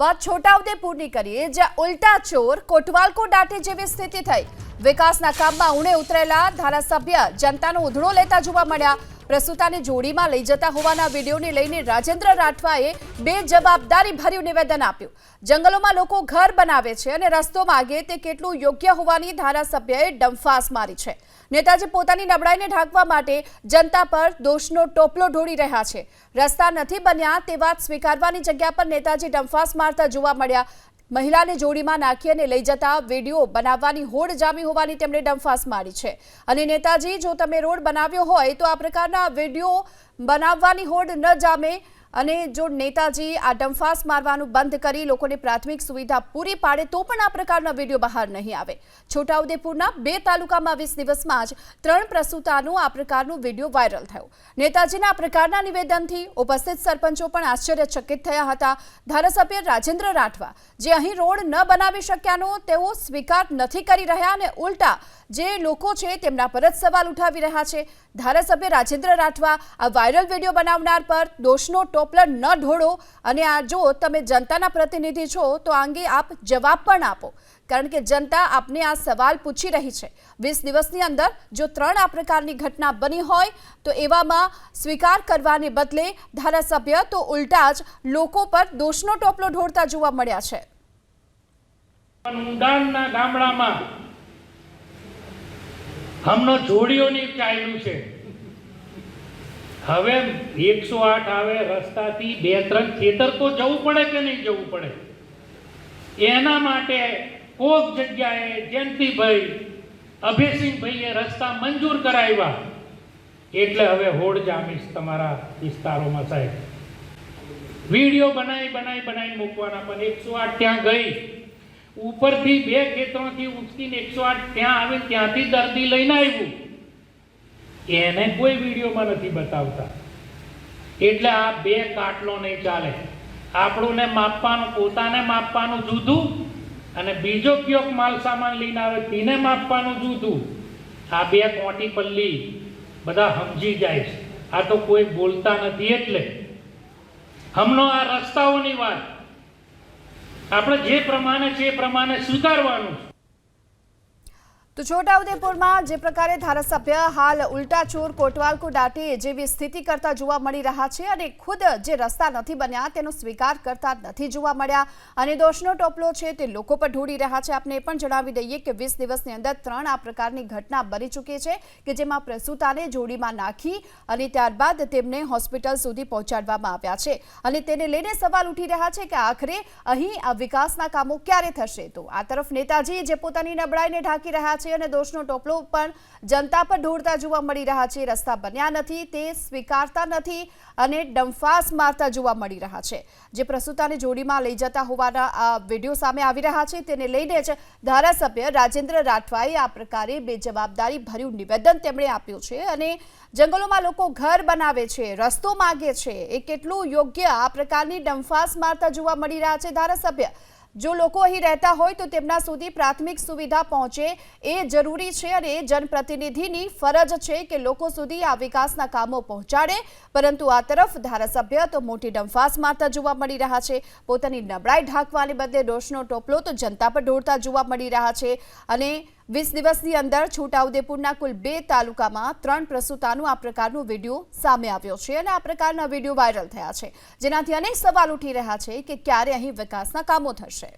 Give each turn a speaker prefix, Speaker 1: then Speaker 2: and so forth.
Speaker 1: વાત છોટાઉદેપુરની કરીએ, જ્યાં ઉલટા ચોર કોટવાલકો દાટે જેવી સ્થિતિ થઈ. વિકાસના કામમાં ઉણે ઉતરેલા ધારાસભ્ય જનતાનો ઉધડો લેતા જોવા મળ્યા. પ્રસૂતાને જોડીમાં લઈ જતા હોવાના વિડીયોને લઈને રાજેન્દ્ર રાઠવાએ બે જવાબદારી ભર્યું નિવેદન આપ્યું. જંગલોમાં લોકો ઘર બનાવે છે અને રસ્તો માગે તે કેટલું યોગ્ય હોવાની ધારાસભ્યએ ડંફાસ મારી છે. નેતાજી પોતાની નબળાઈને ઢાંકવા માટે જનતા પર દોષનો ટોપલો ઢોળી રહ્યા છે. રસ્તા નથી બન્યા તે વાત સ્વીકારવાની જગ્યા પર નેતાજી ડંફાસ મારતા જોવા મળ્યા. મહિલાને જોડીમાં નાખી અને લઈ જતા વીડિયો બનાવવાની હોડ જામી હોવાની તેમણે ડંફાસ મારી છે. અને નેતાજી, જો તમે રોડ બનાવ્યો હોય તો આ પ્રકારના વીડિયો બનાવવાની હોડ ન જામે અને જો નેતાજી આ ડંફાસ મારવાનું બંધ કરી લોકોને પ્રાથમિક સુવિધા પૂરી પાડે, તો પણ આ પ્રકારના વીડિયો બહાર નહીં આવે. છોટાઉદેપુરના બે તાલુકામાં વીસ દિવસમાં જ ત્રણ પ્રસૂતાનું આ પ્રકારનું વીડિયો વાયરલ થયો. નેતાજીના આ પ્રકારના નિવેદનથી ઉપસ્થિત સરપંચો પણ આશ્ચર્યચકિત થયા હતા. ધારાસભ્ય રાજેન્દ્ર રાઠવા, જે અહીં રોડ ન બનાવી શક્યાનો તેઓ સ્વીકાર નથી કરી રહ્યા અને ઉલટા જે લોકો છે તેમના પર જ સવાલ ઉઠાવી રહ્યા છે. ધારાસભ્ય રાજેન્દ્ર રાઠવા આ વાયરલ વીડિયો બનાવનાર પર દોષનો ટોપલો ન ઢોળો અને આ જો તમે જનતાના પ્રતિનિધિ છો, તો આ અંગે આપ જવાબ પણ આપો. કારણ કે જનતા આપને આ સવાલ પૂછી રહી છે. વીસ દિવસની અંદર જો ત્રણ આ પ્રકારની ઘટના બની હોય, તો એવામાં સ્વીકાર કરવાને બદલે ધારાસભ્ય તો ઉલટા જ લોકો પર દોષનો ટોપલો ઢોળતા જોવા મળ્યા છે.
Speaker 2: ગામડામાં હમણાં જોડીઓની ચાલ્યું છે. હવે એકસો આઠ આવે, રસ્તાથી બે ત્રણ ખેતર જવું પડે કે નહીં જવું પડે? એના માટે કોક જગ્યાએ જયંતિભાઈ અભયસિંહભાઈએ રસ્તા મંજૂર કરાવ્યા. એટલે હવે હોડ જામીશ તમારા વિસ્તારોમાં સાહેબ. વીડિયો બનાવી બનાવી બનાવી મૂકવાના, પણ એકસો આઠ ત્યાં ગઈ. ઉપરથી બે ખેતરોથી ઉચકીને એકસો આઠ ત્યાં આવે ત્યાંથી દર્દી લઈને આવ્યું. એને કોઈ વિડીયોમાં નથી બતાવતા. એટલે આ બે કાટલો નહીં ચાલે. આપણુંને માપવાનું, પોતાને માપવાનું જુદું અને બીજો કયોક માલ સામાન લઈને આવે તેને માપવાનું જુદું. આ બે કોટી પલ્લી બધા સમજી જાય છે. આ તો કોઈ બોલતા નથી એટલે. હમણો આ રસ્તાઓની વાત. આપણે જે પ્રમાણે છે એ પ્રમાણે સ્વીકારવાનું છે.
Speaker 1: તો છોટાઉદેપુરમાં જે પ્રકારે ધારાસભ્ય હાલ ઉલટા ચોર કોટવાલ દાટે જેવી સ્થિતિ કરતા જોવા મળી રહ્યા છે અને ખુદ જે રસ્તા નથી બન્યા તેનો સ્વીકાર કરતા નથી જોવા મળ્યા. અને દોષનો ટોપલો છે તે લોકો પર ઢોળી રહ્યા છે. આપને પણ જણાવી દઈએ કે વીસ દિવસની અંદર ત્રણ આ પ્રકારની ઘટના બની ચૂકી છે કે જેમાં પ્રસૂતાને જોડીમાં નાખી અને ત્યારબાદ તેમને હોસ્પિટલ સુધી પહોંચાડવામાં આવ્યા છે. અને તેને લઈને સવાલ ઉઠી રહ્યા છે કે આખરે અહીં આ વિકાસના કામો ક્યારે થશે? તો આ તરફ નેતાજી જે પોતાની નબળાઈને ઢાંકી રહ્યા છે અને દોષનો ટોપલો પણ જનતા પર ઢોળતા જોવા મળી રહ્યા છે. રસ્તા બન્યા નથી, તે સ્વીકારતા નથી અને ડંફાસ મારતા જોવા મળી રહ્યા છે. જે પ્રસૂતાને જોડીમાં લઈ જતા હોવાના આ વીડિયો સામે આવી રહ્યા છે. તેને લઈને જ ધારાસભ્ય રાજેન્દ્ર રાઠવાએ આ પ્રકારે બે જવાબદારી ભર્યું નિવેદન તેમણે આપ્યું છે અને જંગલોમાં લોકો ઘર બનાવે છે, રસ્તો માગે છે. એ કેટલું યોગ્ય આ પ્રકારની ડંફાસ મારતા જોવા મળી રહ્યા છે ધારાસભ્ય. જો લોકો અહીં રહેતા હોય તો તેમના સુધી પ્રાથમિક સુવિધા પહોંચે એ જરૂરી છે અને જનપ્રતિનિધિની ફરજ છે કે લોકો સુધી આ વિકાસના કામો પહોંચાડે. પરંતુ આ તરફ ધારાસભ્ય તો મોટી ડંફાસ મારતા જોવા મળી રહ્યા છે. પોતાની નબળાઈ ઢાંકવાને બદલે દોષનો ટોપલો તો જનતા પર ઢોળતા જોવા મળી રહ્યા છે. અને વીસ દિવસની અંદર છોટાઉદેપુરના કુલ બે તાલુકામાં ત્રણ પ્રસૂતાનું આ પ્રકારનો વીડિયો સામે આવ્યો છે અને આ પ્રકારના વીડિયો વાયરલ થયા છે. જેનાથી અનેક સવાલ ઉઠી રહ્યા છે કે ક્યારે અહીં વિકાસના કામો થશે?